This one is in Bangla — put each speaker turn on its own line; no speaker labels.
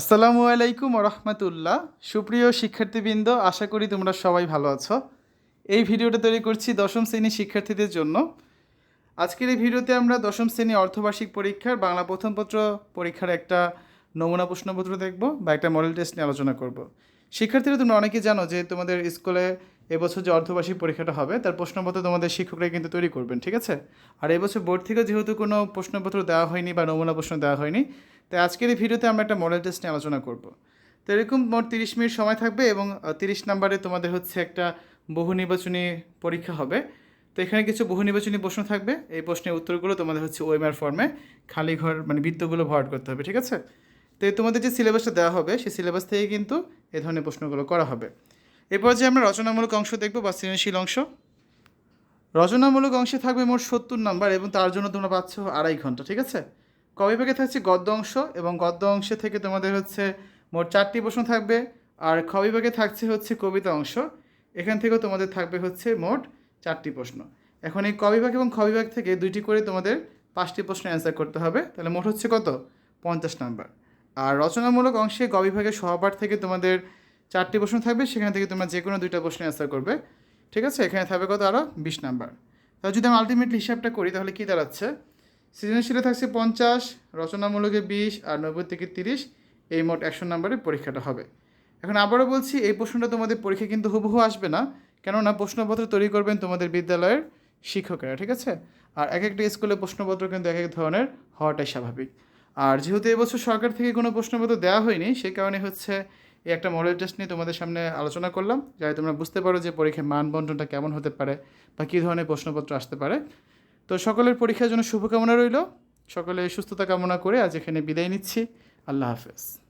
আসসালামু আলাইকুম রহমতুল্লাহ সুপ্রিয় শিক্ষার্থীবৃন্দ, আশা করি তোমরা সবাই ভালো আছো। এই ভিডিওটা তৈরি করছি দশম শ্রেণির শিক্ষার্থীদের জন্য। আজকের এই ভিডিওতে আমরা দশম শ্রেণি অর্ধবার্ষিক পরীক্ষার বাংলা প্রথম পত্র পরীক্ষার একটা নমুনা প্রশ্নপত্র দেখব বা একটা মডেল টেস্ট নিয়ে আলোচনা করব। শিক্ষার্থীরা তোমরা অনেকেই জানো যে তোমাদের স্কুলে এবছর যে অর্ধবার্ষিক পরীক্ষাটা হবে, তার প্রশ্নপত্র তোমাদের শিক্ষকরা কিন্তু তৈরি করবেন, ঠিক আছে? আর এবছর বোর্ড থেকে যেহেতু কোনো প্রশ্নপত্র দেওয়া হয়নি বা নমুনা প্রশ্ন দেওয়া হয়নি তাই আজকের এই ভিডিওতে আমরা একটা মডেল টেস্ট নিয়ে আলোচনা করব। তো এরকম মোট তিরিশ মিনিট সময় থাকবে এবং তিরিশ নাম্বারে তোমাদের হচ্ছে একটা বহু নির্বাচনী পরীক্ষা হবে। তো এখানে কিছু বহু নির্বাচনী প্রশ্ন থাকবে। এই প্রশ্নের উত্তরগুলো তোমাদের হচ্ছে ওয়েমার ফর্মে খালি ঘর মানে বৃত্তগুলো ভরাট করতে হবে, ঠিক আছে? তো তোমাদের যে সিলেবাসটা দেওয়া হবে, সেই সিলেবাস থেকে কিন্তু এ ধরনের প্রশ্নগুলো করা হবে। এরপর যে আমরা রচনামূলক অংশ দেখব বা সৃজনশীল অংশ। রচনামূলক অংশে থাকবে মোট সত্তর নাম্বার এবং তার জন্য তোমরা পাচ্ছ আড়াই ঘণ্টা, ঠিক আছে? কবিভাগে থাকছে গদ্য অংশ এবং গদ্য অংশে থেকে তোমাদের হচ্ছে মোট চারটি প্রশ্ন থাকবে। আর খবিভাগে থাকছে হচ্ছে কবিতা অংশ। এখান থেকেও তোমাদের থাকবে হচ্ছে মোট চারটি প্রশ্ন। এখন এই কবিভাগ এবং খবিভাগ থেকে দুইটি করে তোমাদের পাঁচটি প্রশ্ন অ্যান্সার করতে হবে। তাহলে মোট হচ্ছে কত? পঞ্চাশ নাম্বার। আর রচনামূলক অংশে গবিভাগের সহপাঠ থেকে তোমাদের চারটি প্রশ্ন থাকবে। সেখান থেকে তোমরা যে কোনো দুইটা প্রশ্ন অ্যান্সার করবে। ঠিক আছে? এখানে থাকবে কত? আরও বিশ নাম্বার। তাহলে যদি আমি আলটিমেটলি হিসাবটা করি, তাহলে কী দাঁড়াচ্ছে? সৃজনশীলে থাকছে পঞ্চাশ, রচনামূলকে বিশ আর নব্বই থেকে তিরিশ, এই মোট একশো নম্বরের পরীক্ষাটা হবে। এখন আবারও বলছি, এই প্রশ্নটা তোমাদের পরীক্ষা কিন্তু হুবহু আসবে না, কেননা প্রশ্নপত্র তৈরি করবেন তোমাদের বিদ্যালয়ের শিক্ষকেরা, ঠিক আছে? আর এক একটা স্কুলে প্রশ্নপত্র কিন্তু এক এক ধরনের হওয়াটাই স্বাভাবিক। আর যেহেতু এবছর সরকার থেকে কোনো প্রশ্নপত্র দেওয়া হয়নি সেই কারণে হচ্ছে এই একটা মডেল টেস্ট নিয়ে তোমাদের সামনে আলোচনা করলাম, যাতে তোমরা বুঝতে পারো যে পরীক্ষার মান বন্টনটা কেমন হতে পারে বা কী ধরনের প্রশ্নপত্র আসতে পারে। তো সকলের পরীক্ষার জন্য শুভকামনা রইল। সকলে সুস্থতা কামনা করে আজ এখানে বিদায় নিচ্ছি। আল্লাহ হাফেজ।